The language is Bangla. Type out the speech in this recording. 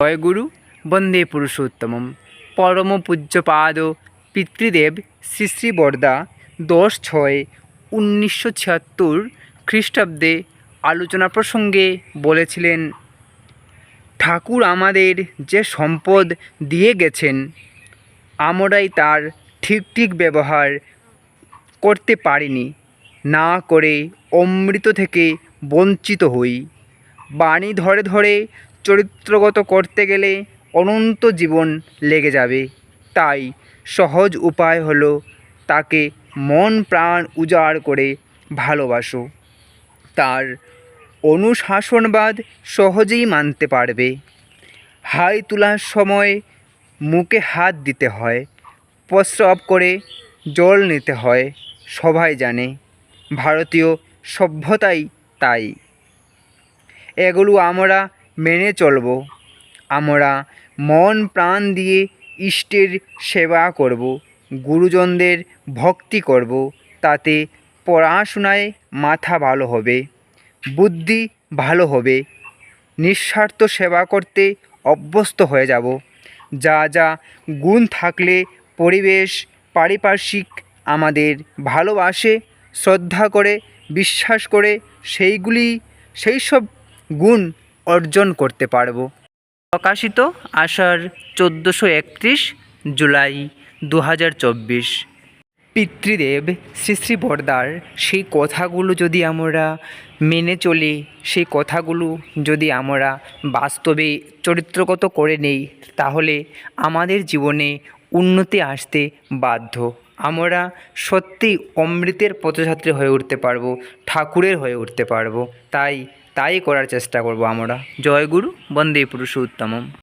জয়গুরু বন্দে পুরুষোত্তমম। পরম পূজ্যপাদ পিতৃদেব শ্রী শ্রী বরদা দশ ছয় উনিশশো ছিয়াত্তর খ্রিস্টাব্দে আলোচনা প্রসঙ্গে বলেছিলেন, ঠাকুর আমাদের যে সম্পদ দিয়ে গেছেন, আমরাই তার ঠিক ঠিক ব্যবহার করতে পারিনি। না করে অমৃত থেকে বঞ্চিত হই। বাণী ধরে ধরে চরিত্রগত করতে গেলে অনন্ত জীবন লেগে যাবে। তাই সহজ উপায় হলো তাকে মন প্রাণ উজাড় করে ভালোবাসো। তার অনুশাসনবাদ সহজেই মানতে পারবে। হাই তোলার সময় মুখে হাত দিতে হয়, প্রস্রাব করে জল নিতে হয়, সবাই জানে, ভারতীয় সভ্যতাই তাই। এগুলো আমরা মেনে চলব। আমরা মন প্রাণ দিয়ে ইষ্টের সেবা করব, গুরুজনদের ভক্তি করব, তাতে পড়াশোনায় মাথা ভালো হবে, বুদ্ধি ভালো হবে, নিঃস্বার্থ সেবা করতে অভ্যস্ত হয়ে যাব। যা যা গুণ থাকলে পরিবেশ পারিপার্শ্বিক আমাদের ভালোবাসে, শ্রদ্ধা করে, বিশ্বাস করে, সেইগুলি সেই সব গুণ অর্জন করতে পারব। প্রকাশিত আষাঢ় চোদ্দোশো একত্রিশ জুলাই দু হাজার চব্বিশ। পিতৃদেব শ্রী শ্রী বরদার, সেই কথাগুলো যদি আমরা মেনে চলি, সেই কথাগুলো যদি আমরা বাস্তবে চরিত্রগত করে নেই, তাহলে আমাদের জীবনে উন্নতি আসতে বাধ্য। আমরা সত্যিই অমৃতের পথযাত্রী হয়ে উঠতে পারব, ঠাকুরের হয়ে উঠতে পারব। তাই তাই করার চেষ্টা করব আমরা। জয় গুরু বন্দে পুরুষোত্তমম।